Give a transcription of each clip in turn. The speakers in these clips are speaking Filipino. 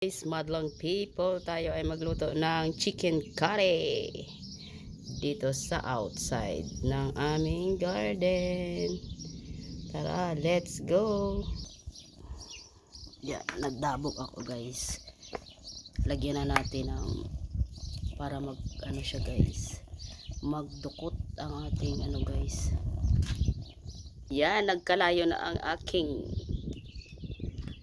Guys, madlang people, tayo ay magluto ng chicken curry dito sa outside ng aming garden. Tara, let's go! Yan, nagdabog ako guys. Lagyan na natin ng para mag ano siya guys. Magdukot ang ating ano guys. Yan, nagkalayo na ang aking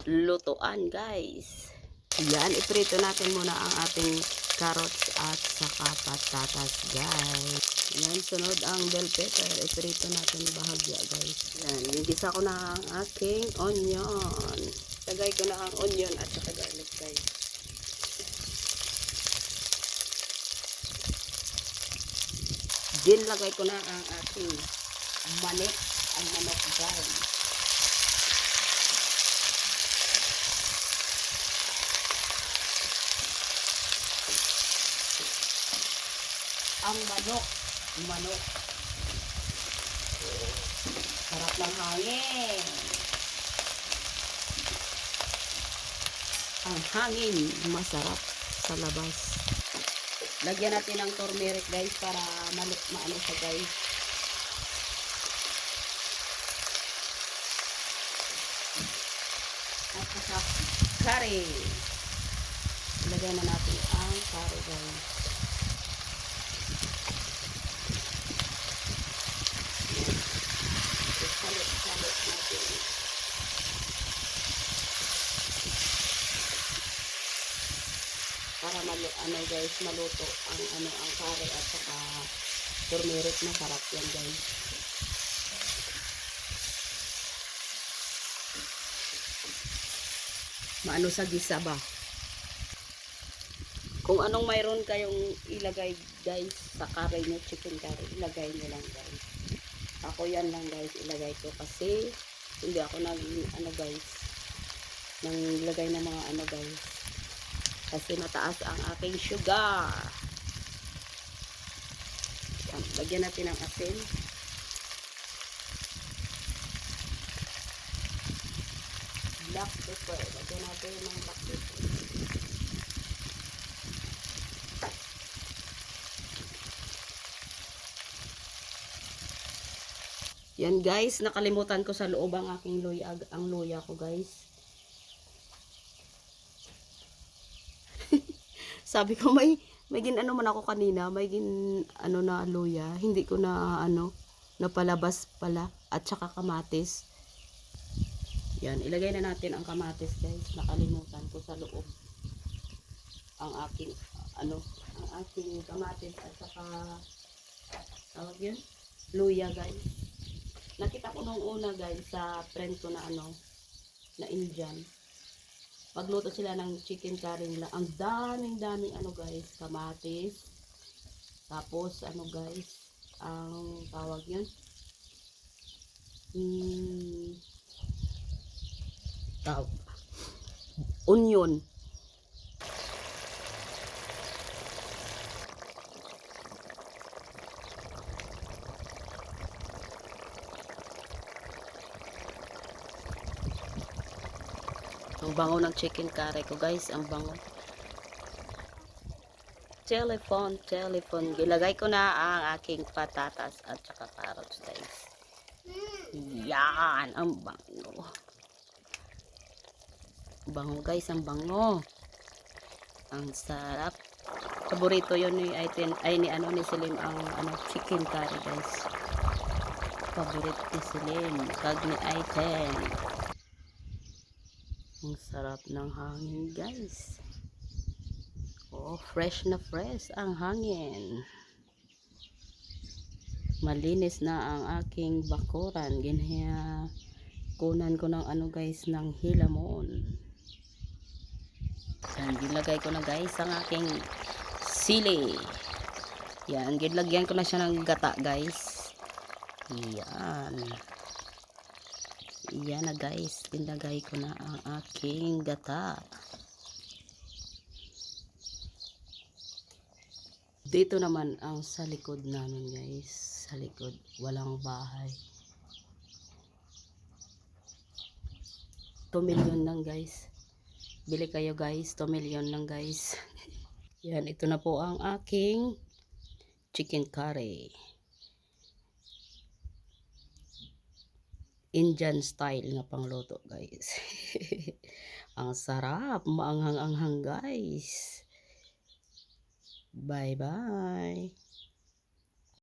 lutuan guys. Yan, iprito natin muna ang ating carrots at saka patatas, guys. Yan, sunod ang bell pepper. Iprito natin bahagya, guys. Yan, gigisa ko na ang aking onion. Tagay ko na ang onion at saka garlic, guys. Din lagay ko na ang ating manik, ang manok, guys. Ang manok. Manok. Sarap ng hangin. Ang hangin, masarap sa labas. Lagyan natin ng turmeric guys para maluk maano siya guys. At saka curry. Lagyan na natin ang curry guys. Salot-salot natin. Para malu ano guys, maluto ang ano ang kare at saka turmeric na sarap yan guys. Maano sa gisa ba? Kung anong mayroon kayong ilagay guys sa kare nyo, chicken curry, ilagay nyo lang guys. Ako yan lang guys, ilagay ko kasi hindi ako nag ano guys nang ilagay ng mga ano guys kasi mataas ang aking sugar. Yan, lagyan natin ng asin. Black pepper. Lagyan natin ng black pepper. Yan guys, nakalimutan ko sa loob ang aking luya, ang luya ko guys. Sabi ko may may gin ano man ako kanina, may gin ano na luya, hindi ko na ano napalabas pala. At saka kamatis. Yan, ilagay na natin ang kamatis guys. Nakalimutan ko sa loob. Ang aking ano, ang aking kamatis at saka tawag yun, luya guys. Nakita ko nung una guys sa friend ko na ano na Indian pagluto sila ng chicken curry nila. Ang daming daming ano guys kamatis. Tapos ano guys ang tawag yun? Hmm, tawag. Onion Ang bango ng chicken curry ko guys, ang bango. Telephone, telephone. Gilagay ko na ang aking patatas at saka carrots guys. Yan, ang bango. Bango guys, ang bango. Ang sarap. Paborito yun ni Aiten, ay ni ano ni Selim ang ano chicken curry guys. Paborito ni Selim, kag ni Aiten. Ang sarap ng hangin, guys. Oh, fresh na fresh ang hangin. Malinis na ang aking bakuran. Ginaya kunan ko ng ano guys, ng hilamon. Yan, gilagay ko na guys ang aking sili. Yan, gilagyan ko na siya ng gata guys. Yan. Yan na guys, tinagay ko na ang aking gata. Dito naman ang sa likod namin guys. Sa likod, walang bahay. 2 million lang guys. Bili kayo guys. 2 million lang guys. Yan, ito na po ang aking chicken curry. Indian style nga pangluto guys. ang sarap. Maanghang-anghang guys. Bye-bye.